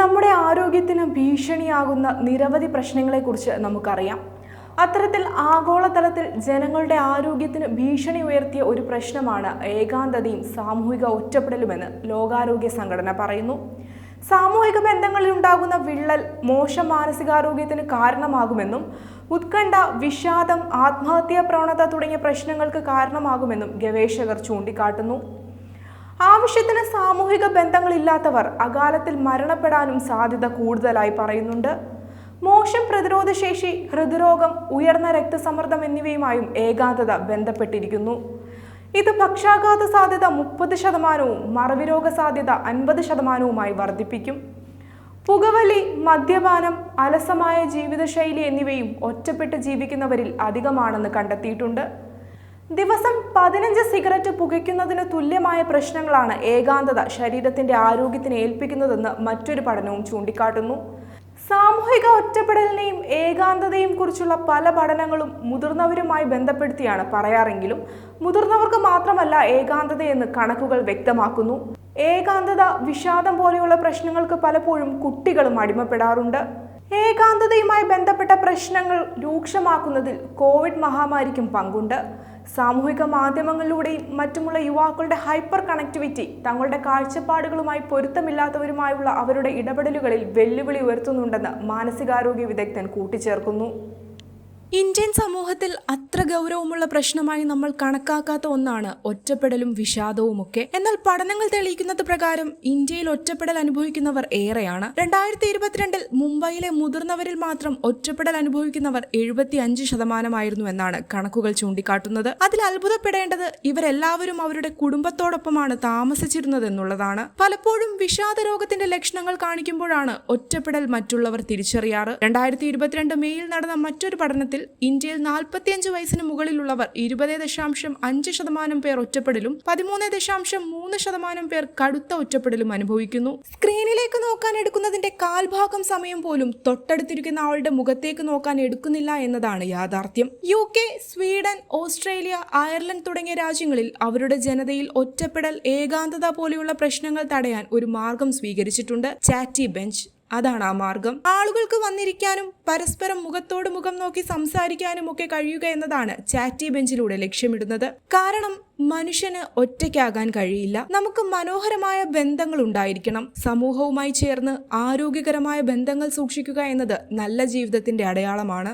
നമ്മുടെ ആരോഗ്യത്തിന് ഭീഷണിയാകുന്ന നിരവധി പ്രശ്നങ്ങളെക്കുറിച്ച് നമുക്കറിയാം. അത്തരത്തിൽ ആഗോളതലത്തിൽ ജനങ്ങളുടെ ആരോഗ്യത്തിന് ഭീഷണി ഉയർത്തിയ ഒരു പ്രശ്നമാണ് ഏകാന്തതയും സാമൂഹിക ഒറ്റപ്പെടലുമെന്ന് ലോകാരോഗ്യ സംഘടന പറയുന്നു. സാമൂഹിക ബന്ധങ്ങളിൽ ഉണ്ടാകുന്ന വിള്ളൽ മോശം മാനസികാരോഗ്യത്തിന് കാരണമാകുമെന്നും ഉത്കണ്ഠ വിഷാദം ആത്മഹത്യാ പ്രവണത തുടങ്ങിയ പ്രശ്നങ്ങൾക്ക് കാരണമാകുമെന്നും ഗവേഷകർ ചൂണ്ടിക്കാട്ടുന്നു. ആവശ്യത്തിന് സാമൂഹിക ബന്ധങ്ങളില്ലാത്തവർ അകാലത്തിൽ മരണപ്പെടാനും സാധ്യത കൂടുതലായി പറയുന്നുണ്ട്. മോശം പ്രതിരോധശേഷി ഹൃദ്രോഗം ഉയർന്ന രക്തസമ്മർദ്ദം എന്നിവയുമായും ഏകാന്തത ബന്ധപ്പെട്ടിരിക്കുന്നു. ഇത് പക്ഷാഘാത സാധ്യത മുപ്പത് ശതമാനവും മറവിരോഗ സാധ്യത അൻപത് ശതമാനവുമായി വർദ്ധിപ്പിക്കും. പുകവലി മദ്യപാനം അലസമായ ജീവിതശൈലി എന്നിവയും ഒറ്റപ്പെട്ട് ജീവിക്കുന്നവരിൽ അധികമാണെന്ന് കണ്ടെത്തിയിട്ടുണ്ട്. ദിവസം പതിനഞ്ച് സിഗരറ്റ് പുകയ്ക്കുന്നതിന് തുല്യമായ പ്രശ്നങ്ങളാണ് ഏകാന്തത ശരീരത്തിന്റെ ആരോഗ്യത്തിന് ഏൽപ്പിക്കുന്നതെന്ന് മറ്റൊരു പഠനവും ചൂണ്ടിക്കാട്ടുന്നു. സാമൂഹിക ഒറ്റപ്പെടലിനെയും ഏകാന്തതയും കുറിച്ചുള്ള പല പഠനങ്ങളും മുതിർന്നവരുമായി ബന്ധപ്പെടുത്തിയാണ് പറയാറെങ്കിലും മുതിർന്നവർക്ക് മാത്രമല്ല ഏകാന്തതയെന്ന് കണക്കുകൾ വ്യക്തമാക്കുന്നു. ഏകാന്തത വിഷാദം പോലെയുള്ള പ്രശ്നങ്ങൾക്ക് പലപ്പോഴും കുട്ടികളും അടിമപ്പെടാറുണ്ട്. ഏകാന്തതയുമായി ബന്ധപ്പെട്ട പ്രശ്നങ്ങൾ രൂക്ഷമാക്കുന്നതിൽ കോവിഡ് മഹാമാരിക്കും പങ്കുണ്ട്. സാമൂഹിക മാധ്യമങ്ങളിലൂടെയും മറ്റുമുള്ള യുവാക്കളുടെ ഹൈപ്പർ കണക്ടിവിറ്റി തങ്ങളുടെ കാഴ്ചപ്പാടുകളുമായി പൊരുത്തമില്ലാത്തവരുമായുള്ള അവരുടെ ഇടപെടലുകളിൽ വെല്ലുവിളി ഉയർത്തുന്നുണ്ടെന്ന് മാനസികാരോഗ്യ വിദഗ്ധൻ കൂട്ടിച്ചേർക്കുന്നു. ഇന്ത്യൻ സമൂഹത്തിൽ അത്ര ഗൗരവമുള്ള പ്രശ്നമായി നമ്മൾ കണക്കാക്കാത്ത ഒന്നാണ് ഒറ്റപ്പെടലും വിഷാദവും ഒക്കെ എന്നാൽ പഠനങ്ങൾ തെളിയിക്കുന്നത് പ്രകാരം ഇന്ത്യയിൽ ഒറ്റപ്പെടൽ അനുഭവിക്കുന്നവർ ഏറെയാണ്. രണ്ടായിരത്തി ഇരുപത്തിരണ്ടിൽ മുംബൈയിലെ മുതിർന്നവരിൽ മാത്രം ഒറ്റപ്പെടൽ അനുഭവിക്കുന്നവർ എഴുപത്തി അഞ്ച് ശതമാനമായിരുന്നു എന്നാണ് കണക്കുകൾ ചൂണ്ടിക്കാട്ടുന്നത്. അതിൽ അത്ഭുതപ്പെടേണ്ടത് ഇവരെല്ലാവരും അവരുടെ കുടുംബത്തോടൊപ്പമാണ് താമസിച്ചിരുന്നത് എന്നുള്ളതാണ് പലപ്പോഴും വിഷാദ രോഗത്തിന്റെ ലക്ഷണങ്ങൾ കാണിക്കുമ്പോഴാണ് ഒറ്റപ്പെടൽ മറ്റുള്ളവർ തിരിച്ചറിയാറ്. രണ്ടായിരത്തി ഇരുപത്തിരണ്ട് മെയ്യിൽ നടന്ന മറ്റൊരു പഠനത്തിൽ ഇന്ത്യയിൽ നാൽപ്പത്തിയഞ്ച് വയസ്സിന് മുകളിലുള്ളവർ ഇരുപത് ദശാംശം അഞ്ച് ശതമാനം പേർ ഒറ്റപ്പെടലും പതിമൂന്ന് ദശാംശം മൂന്ന് ശതമാനം പേർ കടുത്ത ഒറ്റപ്പെടലും അനുഭവിക്കുന്നു. സ്ക്രീനിലേക്ക് നോക്കാൻ എടുക്കുന്നതിന്റെ കാൽഭാഗം സമയം പോലും തൊട്ടടുത്തിരിക്കുന്ന ആളുടെ മുഖത്തേക്ക് നോക്കാൻ എടുക്കുന്നില്ല എന്നതാണ് യാഥാർത്ഥ്യം. U K Sweden Australia Ireland തുടങ്ങിയ രാജ്യങ്ങളിൽ അവരുടെ ജനതയിൽ ഒറ്റപ്പെടൽ ഏകാന്തത പോലെയുള്ള പ്രശ്നങ്ങൾ തടയാൻ ഒരു മാർഗം സ്വീകരിച്ചിട്ടുണ്ട്. Chatty bench. അതാണ് ആ മാർഗം. ആളുകൾക്ക് വന്നിരിക്കാനും പരസ്പരം മുഖത്തോട് മുഖം നോക്കി സംസാരിക്കാനും ഒക്കെ കഴിയുക എന്നതാണ് ചാറ്റി ബെഞ്ചിലൂടെ ലക്ഷ്യമിടുന്നത്. കാരണം മനുഷ്യന് ഒറ്റയ്ക്കാകാൻ കഴിയില്ല. നമുക്ക് മനോഹരമായ ബന്ധങ്ങൾ ഉണ്ടായിരിക്കണം. സമൂഹവുമായി ചേർന്ന് ആരോഗ്യകരമായ ബന്ധങ്ങൾ സൂക്ഷിക്കുക എന്നത് നല്ല ജീവിതത്തിന്റെ അടയാളമാണ്.